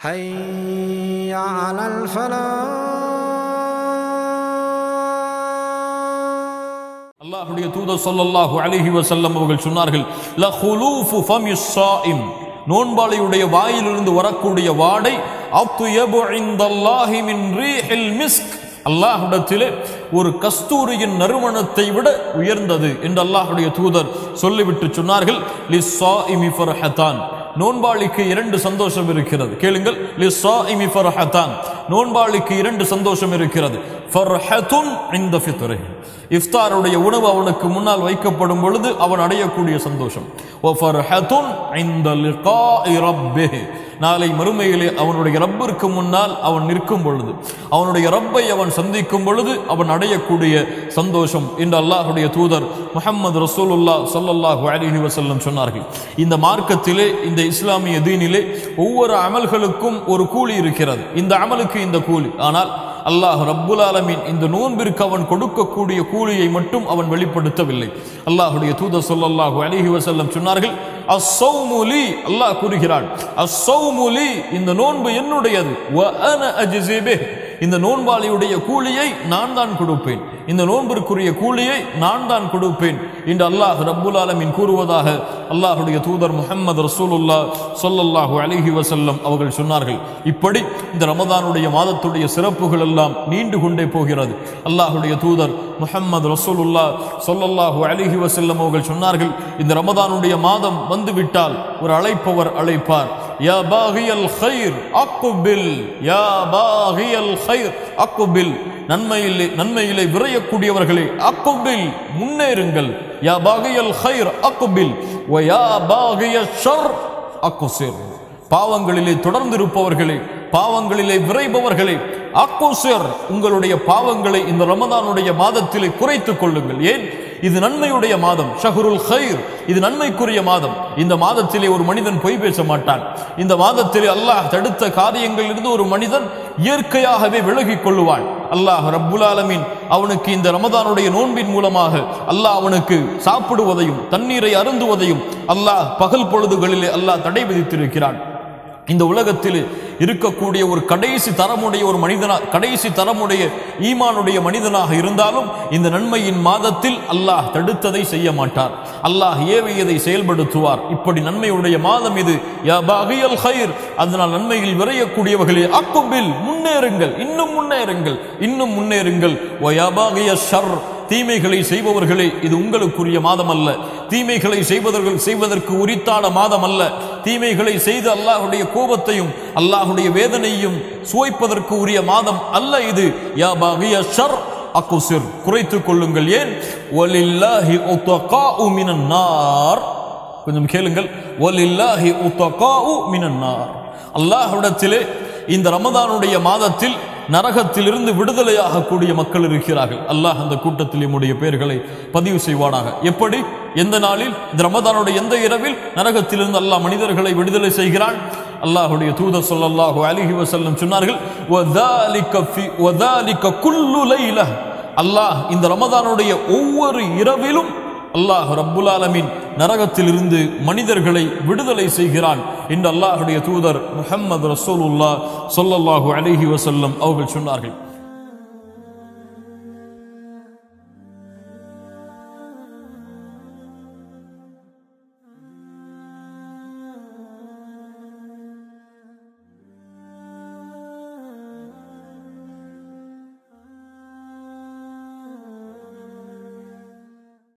حي على الفلاح அல்லாஹ்வுடைய தூதர் ஸல்லல்லாஹு அலைஹி வஸல்லம் அவர்கள் சொன்னார்கள் ல ஹுலூஃபு ஃபமிஸ் ஸாயிம் நோன்பாளியுடைய வாயிலிருந்து வரக்கூடிய வாடை அத்யபு இந்தல்லாஹி மின் ரீஹில் மிஸ்க் அல்லாஹ்விடத்திலே ஒரு கஸ்தூரியின் நறுமணத்தை விட உயர்ந்தது என்று அல்லாஹ்வுடைய தூதர் சொல்லிவிட்டு சொன்னார்கள் லிஸ்ஸாயிமி ஃபர்ஹதான் நோன்பாளிக்கு இரண்டு சந்தோஷம் இருக்கிறது. கேளுங்கள் நோன்பாளிக்கு இரண்டு சந்தோஷம் இருக்கிறது. ஃபர்ஹத்துன் இந்த ஃபித்ரஹி. இஃப்தாருடைய உணவு அவனுக்கு முன்னால் வைக்கப்படும் பொழுது அவன் அடையக்கூடிய சந்தோஷம். ஓ ஃபர்ஹத்துன் இந்த லிகா ரப்பிஹி. நாளை மறுமையிலே அவனுடைய ரப்பிற்கு முன்னால் அவன் நிற்கும் பொழுது அவனுடைய ரப்பை அவன் சந்திக்கும் பொழுது அவன் அடையக்கூடிய சந்தோஷம் என்று அல்லாஹுடைய தூதர் முஹம்மது ரசூலுல்லா சல்லல்லாஹ் அலிஹி வசல்லம் சொன்னார்கள். இந்த மார்க்கத்திலே இந்த இஸ்லாமிய தீனிலே ஒவ்வொரு அமல்களுக்கும் ஒரு கூலி இருக்கிறது. இந்த அமலுக்கு இந்த கூலி. ஆனால் அல்லாஹ் ரப்புல் ஆலமீன் இந்த நோன்பிற்கு அவன் கொடுக்கக்கூடிய கூலியை மட்டும் அவன் வெளிப்படுத்தவில்லை. அல்லாஹுடைய தூத ஸல்லல்லாஹு அலிஹி வசல்லம் சொன்னார்கள் அசௌமுலி அல்லாஹ் கூறுகிறான் அசௌமுலி இந்த நோன்பு என்னுடையது. வ இந்த நோன்பாளியுடைய கூலியை நான் தான் கொடுப்பேன். இந்த நோன்பிற்குரிய கூலியை நான் தான் கொடுப்பேன் என்று அல்லாஹ் ரப்புல் ஆலமின் கூறுவதாக அல்லாஹுடைய தூதர் முகமது ரசூலுல்லா சொல்லல்லாஹு அலிஹி வசல்லம் அவர்கள் சொன்னார்கள். இப்படி இந்த ரமதானுடைய மாதத்துடைய சிறப்புகள் எல்லாம் நீண்டு கொண்டே போகிறது. அல்லாஹுடைய தூதர் முஹம்மது ரசூலுல்லா சொல்லல்லாஹு அலிஹி வசல்லம் அவர்கள் சொன்னார்கள் இந்த ரமதானுடைய மாதம் வந்துவிட்டால் ஒரு அழைப்பவர் அழைப்பார். யா பாகியல் ஹைர் அக்குபில். யா பாகியல் ஹைர் அக்குபில். நன்மையிலே நன்மையிலே விரையக்கூடியவர்களே அக்குபில். முன்னேறுங்கள். யா பாகியல் ஹைர் அக்குபில். ஓ யா பாகிய ஷர் அக்குசிர். பாவங்களிலே தொடர்ந்து இருப்பவர்களே பாவங்களிலே விரைபவர்களே அக்குசிர். உங்களுடைய பாவங்களை இந்த ரமதானுடைய மாதத்திலே குறைத்துக் கொள்ளுங்கள். ஏன்? இது நன்மையுடைய மாதம் ஷஹருல் ஹைர் இது நன்மைக்குரிய மாதம். இந்த மாதத்திலே ஒரு மனிதன் பொய் பேச மாட்டான். இந்த மாதத்திலே அல்லாஹ் தடுத்த காரியங்களிலிருந்து ஒரு மனிதன் இயற்கையாகவே விலகிக் கொள்ளுவான். அல்லாஹ் ரப்புல் ஆலமீன் அவனுக்கு இந்த ரமதானுடைய நோன்பின் மூலமாக அல்லாஹ் அவனுக்கு சாப்பிடுவதையும் தண்ணீரை அருந்துவதையும் அல்லாஹ் பகல் பொழுதுகளிலே அல்லாஹ் தடை விதித்திருக்கிறான். இந்த உலகத்தில் இருக்கக்கூடிய ஒரு கடைசி தரமுடைய ஒரு மனிதனா கடைசி தரமுடைய ஈமானுடைய மனிதனாக இருந்தாலும் இந்த நன்மையின் மாதத்தில் அல்லாஹ் தடுத்ததை செய்ய மாட்டார். அல்லாஹ் ஏவியதை செயல்படுத்துவார். இப்படி நன்மையுடைய மாதம் இது. யா ஹைர். அதனால் நன்மையில் விரையக்கூடியவர்களே அக்குபில் முன்னேறுங்கள். இன்னும் முன்னேறுங்கள். இன்னும் முன்னேறுங்கள். ஷர். தீமைகளை செய்பவர்களே இது உங்களுக்குரிய மாதம் அல்ல தீமைகளை செய்வதற்கு செய்வதற்கு உரித்தான மாதம் அல்ல தீமைகளை செய்து அல்லாஹுடைய கோபத்தையும் அல்லாஹுடைய வேதனையும் சுவைப்பதற்கு உரிய மாதம் அல்ல இது. யா பாகிய ஷர் அக்குசிர் குறைத்துக் கொள்ளுங்கள் ஏன்? ஒலில்லாஹி உத்தகாஉ மினன் கொஞ்சம் கேளுங்கள். ஒலில்லாஹி உத்தகாஉ மினன் அல்லாஹ்விடத்திலே இந்த ரமதானுடைய மாதத்தில் நரகத்திலிருந்து விடுதலையாகக்கூடிய மக்கள் இருக்கிறார்கள். அல்லாஹ் அந்த கூட்டத்தில் நம்முடைய பெயர்களை பதிவு செய்வானாக. எப்படி? எந்த நாளில்? இந்த ரமதானுடைய எந்த இரவில்? நரகத்திலிருந்து அல்லாஹ் மனிதர்களை விடுதலை செய்கிறான். அல்லாஹுடைய தூதர் சொல்லல்லாஹு அலிஹி வசல்லம் சொன்னார்கள் அல்லாஹ் இந்த ரமதானுடைய ஒவ்வொரு இரவிலும் அல்லாஹ் ரப்புல் ஆலமின் நரகத்திலிருந்து மனிதர்களை விடுதலை செய்கிறான் என்று அல்லாஹுடைய தூதர் முஹம்மது ரசூலுல்லாஹ் சொல்லல்லாஹு அலிஹி வசல்லம் அவர்கள் சொன்னார்கள்.